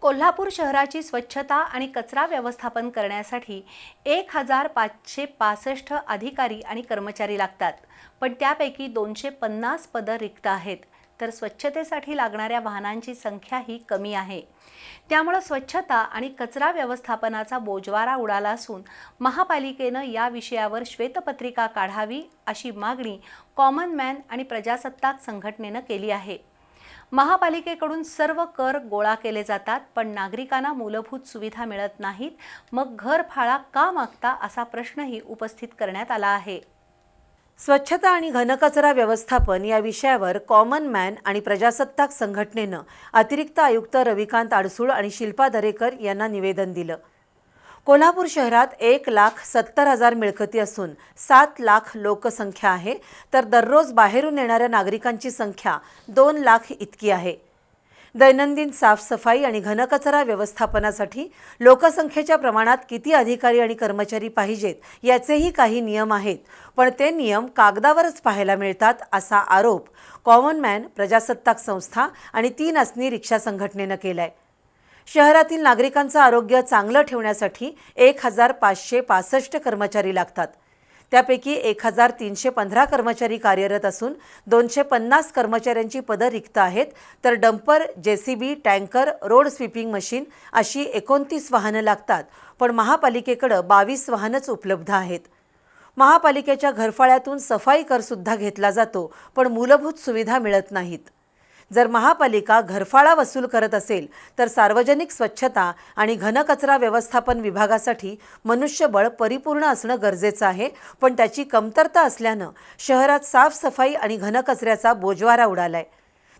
कोल्हापूर शहराची स्वच्छता आणि कचरा व्यवस्थापन करण्यासाठी एक हजार पाचशे पासष्ट अधिकारी आणि कर्मचारी लागतात. पण त्यापैकी दोनशे पन्नास पदं रिक्त आहेत. तर स्वच्छतेसाठी लागणाऱ्या वाहनांची संख्या ही कमी आहे. त्यामुळं स्वच्छता आणि कचरा व्यवस्थापनाचा बोजवारा उडाला असून महापालिकेनं या विषयावर श्वेतपत्रिका काढावी अशी मागणी कॉमन मॅन आणि प्रजासत्ताक संघटनेनं केली आहे. महापालिकेकडून सर्व कर गोळा केले जातात पण नागरिकांना मूलभूत सुविधा मिळत नाहीत. मग घर फाळा का मागता असा प्रश्नही उपस्थित करण्यात आला आहे. स्वच्छता आणि घनकचरा व्यवस्थापन या विषयावर कॉमन मॅन आणि प्रजासत्ताक संघटनेनं अतिरिक्त आयुक्त रविकांत आडसूळ आणि शिल्पा दरेकर यांना निवेदन दिलं. कोल्हापूर शहरात एक लाख सत्तर हजार मिळकती असून सात लाख लोकसंख्या आहे. तर दररोज बाहेरून येणाऱ्या नागरिकांची संख्या दोन लाख इतकी आहे. दैनंदिन साफसफाई आणि घनकचरा व्यवस्थापनासाठी लोकसंख्येच्या प्रमाणात किती अधिकारी आणि कर्मचारी पाहिजेत याचेही काही नियम आहेत. पण ते नियम कागदावरच पाहायला मिळतात असा आरोप कॉमन मॅन प्रजासत्ताक संस्था आणि तीन असनी रिक्षा संघटनेनं केलाय. शहरातील नागरिकांचं आरोग्य चांगलं ठेवण्यासाठी एक हजार पाचशे पासष्ट कर्मचारी लागतात. त्यापैकी एक हजार तीनशे पंधरा कर्मचारी कार्यरत असून दोनशे पन्नास कर्मचाऱ्यांची पदं रिक्त आहेत. तर dumper J C B tanker road sweeping machine अशी एकोणतीस वाहनं लागतात. पण महापालिकेकडं बावीस वाहनंच उपलब्ध आहेत. महापालिकेच्या घरफाळ्यातून सफाई करसुद्धा घेतला जातो पण मूलभूत सुविधा मिळत नाहीत. जर महापालिका घरफाळा वसूल करत असेल तर सार्वजनिक स्वच्छता आणि घनकचरा व्यवस्थापन विभागासाठी मनुष्यबळ परिपूर्ण असणं गरजेचं आहे. पण त्याची कमतरता असल्यानं शहरात साफसफाई आणि घनकचऱ्याचा बोजवारा उडालाय.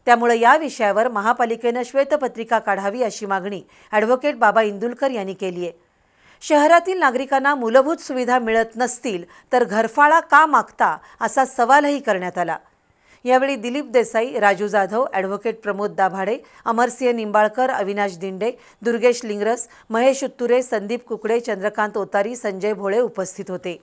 त्यामुळे या विषयावर महापालिकेनं श्वेतपत्रिका काढावी अशी मागणी ॲडव्होकेट बाबा इंदुलकर यांनी केली आहे. शहरातील नागरिकांना मूलभूत सुविधा मिळत नसतील तर घरफाळा का मागता असा सवालही करण्यात आला. यावेळी दिलीप देसाई राजू जाधव ॲडव्होकेट प्रमोद दाभाडे अमरसिंह निंबाळकर अविनाश दिंडे दुर्गेश लिंगरस महेश उत्तुरे संदीप कुकडे चंद्रकांत ओतारी संजय भोळे उपस्थित होते.